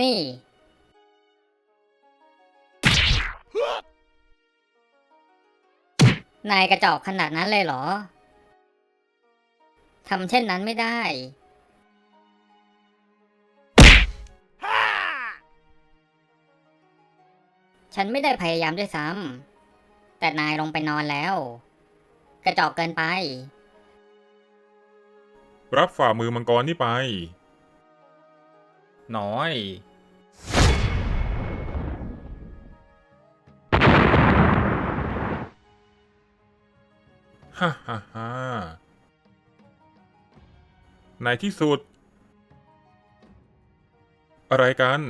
นี่ นายกระจอกขนาดนั้นเลยเหรอ ทำเช่นนั้นไม่ได้ ฉันไม่ได้พยายามด้วยซ้ำ แต่นายลงไปนอนแล้ว กระจอกเกินไป รับฝ่ามือมังกรนี่ไป น้อย ฮ่าฮ่าฮ่าในที่สุด อะไรกัน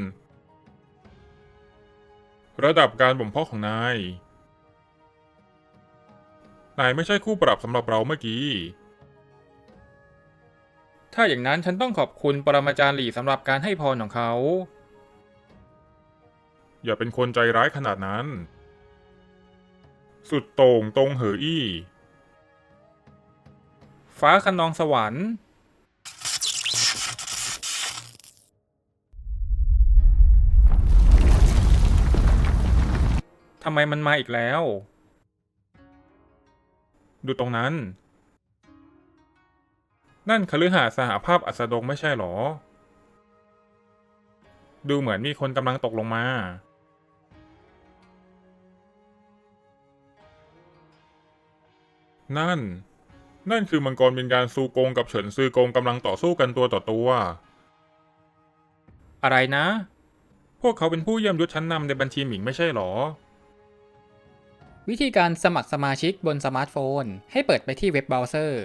ระดับการบ่มเพาะของนาย นายไม่ใช่คู่ปรับสำหรับเราเมื่อกี้ ถ้าอย่างนั้นฉันต้องขอบคุณปรมาจารย์หลี่สำหรับการให้พรของเขา อย่าเป็นคนใจร้ายขนาดนั้น สุดโต่งตรงเหออี้ ฟ้าคันนองสวรรค์ทำไมมันมาอีกแล้ว ดูตรงนั้น นั่นคฤหาสน์สหภาพอัสดงไม่ใช่หรอ ดูเหมือนมีคนกำลังตกลงมา นั่น นั่นคือมังกรเป็นการซูกงกับเฉินซือกงกำลังต่อสู้กันตัวต่อตัว อะไรนะ พวกเขาเป็นผู้เยี่ยมยศชั้นนำในบัญชีหมิงไม่ใช่หรอ วิธีการสมัครสมาชิกบนสมาร์ทโฟน ให้เปิดไปที่เว็บเบราว์เซอร์